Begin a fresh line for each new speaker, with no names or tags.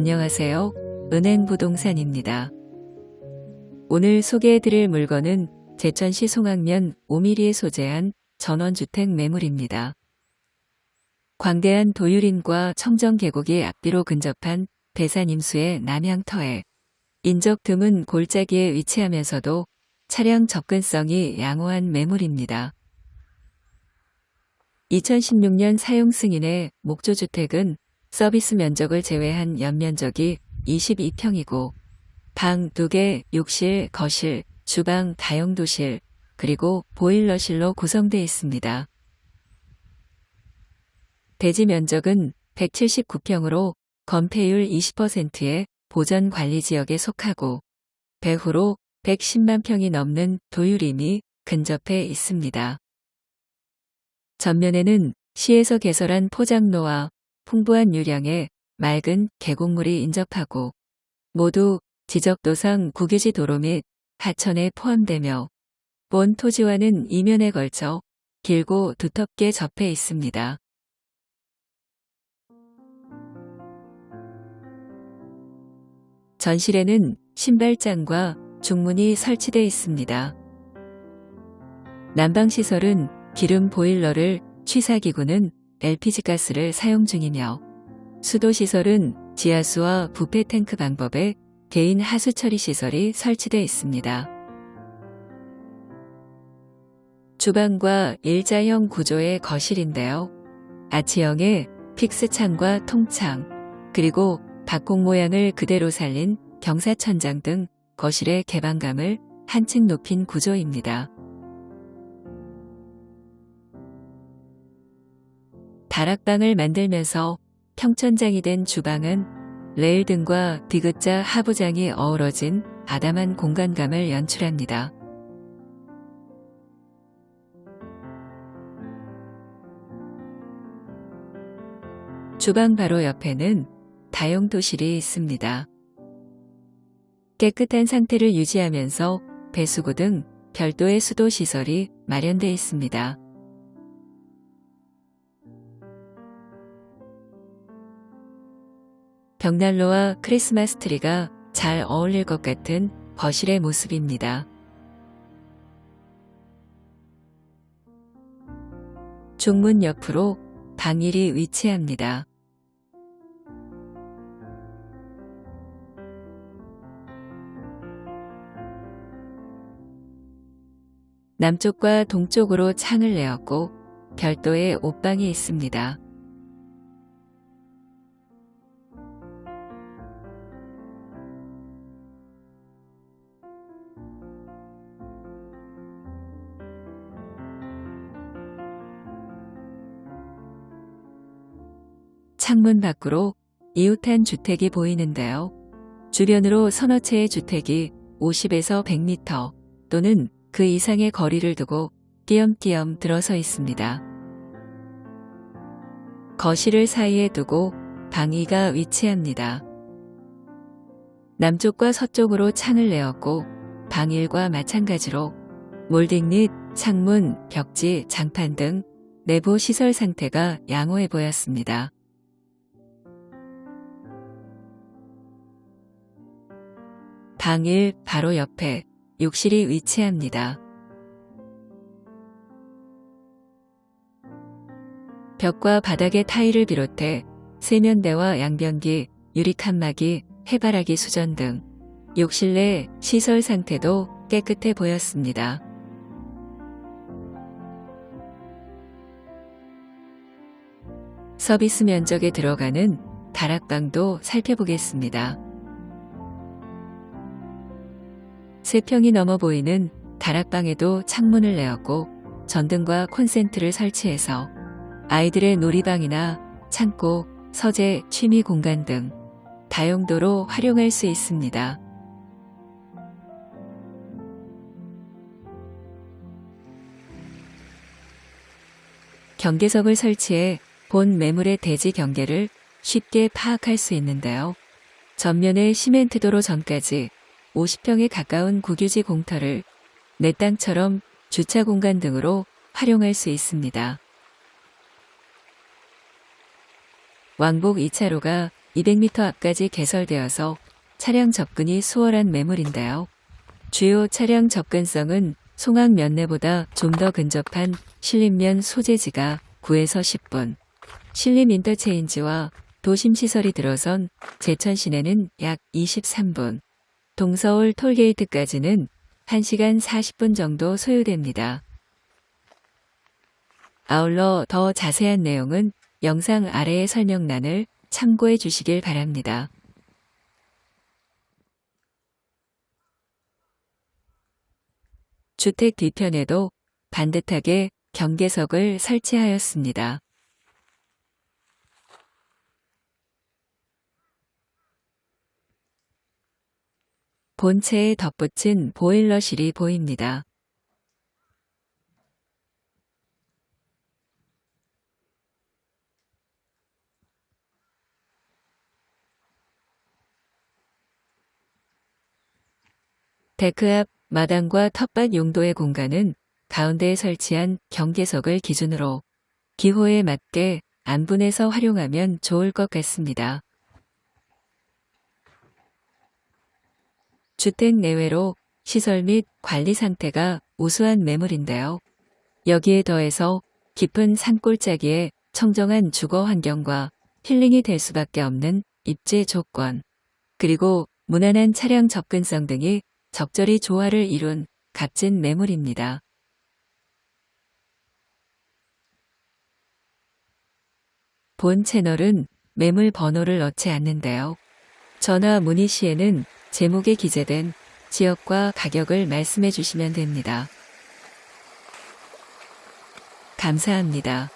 안녕하세요. 은행 부동산입니다. 오늘 소개해드릴 물건은 제천시 송악면 5mm에 소재한 전원주택 매물입니다. 광대한 도유린과 청정 계곡이 앞뒤로 근접한 배산 임수의 남향터에 인적 드문 골짜기에 위치하면서도 차량 접근성이 양호한 매물입니다. 2016년 사용 승인의 목조주택은 서비스 면적을 제외한 연면적이 22평이고 방 2개, 욕실, 거실, 주방, 다용도실, 그리고 보일러실로 구성되어 있습니다. 대지 면적은 179평으로 건폐율 20%의 보전 관리 지역에 속하고 배후로 110만 평이 넘는 도유림이 근접해 있습니다. 전면에는 시에서 개설한 포장로와 풍부한 유량의 맑은 계곡물이 인접하고 모두 지적도상 국유지 도로 및 하천에 포함되며 본 토지와는 이면에 걸쳐 길고 두텁게 접해 있습니다. 전실에는 신발장과 중문이 설치되어 있습니다. 난방시설은 기름 보일러를 취사기구는 LPG가스를 사용 중이며 수도시설은 지하수와 부패 탱크 방법의 개인 하수 처리 시설이 설치되어 있습니다. 주방과 일자형 구조의 거실인데요. 아치형의 픽스 창과 통창, 그리고 박공 모양을 그대로 살린 경사천장 등 거실의 개방감을 한층 높인 구조입니다. 다락방을 만들면서 평천장이 된 주방은 레일 등과 디귿자 하부장이 어우러진 아담한 공간감을 연출합니다. 주방 바로 옆에는 다용도실이 있습니다. 깨끗한 상태를 유지하면서 배수구 등 별도의 수도 시설이 마련되어 있습니다. 벽난로와 크리스마스 트리가 잘 어울릴 것 같은 거실의 모습입니다. 중문 옆으로 방일이 위치합니다. 남쪽과 동쪽으로 창을 내었고 별도의 옷방이 있습니다. 창문 밖으로 이웃한 주택이 보이는데요. 주변으로 서너 채의 주택이 50에서 100m 또는 그 이상의 거리를 두고 띄엄띄엄 들어서 있습니다. 거실을 사이에 두고 방위가 위치합니다. 남쪽과 서쪽으로 창을 내었고 방일과 마찬가지로 몰딩 및 창문, 벽지, 장판 등 내부 시설 상태가 양호해 보였습니다. 방일 바로 옆에 욕실이 위치합니다. 벽과 바닥의 타일을 비롯해 세면대와 양변기, 유리 칸막이, 해바라기 수전 등 욕실 내 시설 상태도 깨끗해 보였습니다. 서비스 면적에 들어가는 다락방도 살펴보겠습니다. 3평이 넘어 보이는 다락방에도 창문을 내었고 전등과 콘센트를 설치해서 아이들의 놀이방이나 창고, 서재, 취미 공간 등 다용도로 활용할 수 있습니다. 경계석을 설치해 본 매물의 대지 경계를 쉽게 파악할 수 있는데요. 전면의 시멘트 도로 전까지 50평에 가까운 국유지 공터를 내 땅처럼 주차 공간 등으로 활용할 수 있습니다. 왕복 2차로가 200m 앞까지 개설되어서 차량 접근이 수월한 매물인데요. 주요 차량 접근성은 송악 면내보다 좀 더 근접한 신림면 소재지가 9에서 10분, 신림 인터체인지와 도심 시설이 들어선 제천 시내는 약 23분, 동서울 톨게이트까지는 1시간 40분 정도 소요됩니다. 아울러 더 자세한 내용은 영상 아래의 설명란을 참고해 주시길 바랍니다. 주택 뒤편에도 반듯하게 경계석을 설치하였습니다. 본체에 덧붙인 보일러실이 보입니다. 데크 앞 마당과 텃밭 용도의 공간은 가운데에 설치한 경계석을 기준으로 기호에 맞게 안분해서 활용하면 좋을 것 같습니다. 주택 내외로 시설 및 관리 상태가 우수한 매물인데요. 여기에 더해서 깊은 산골짜기에 청정한 주거 환경과 힐링이 될 수밖에 없는 입지 조건, 그리고 무난한 차량 접근성 등이 적절히 조화를 이룬 값진 매물입니다. 본 채널은 매물 번호를 넣지 않는데요. 전화 문의 시에는 제목에 기재된 지역과 가격을 말씀해 주시면 됩니다. 감사합니다.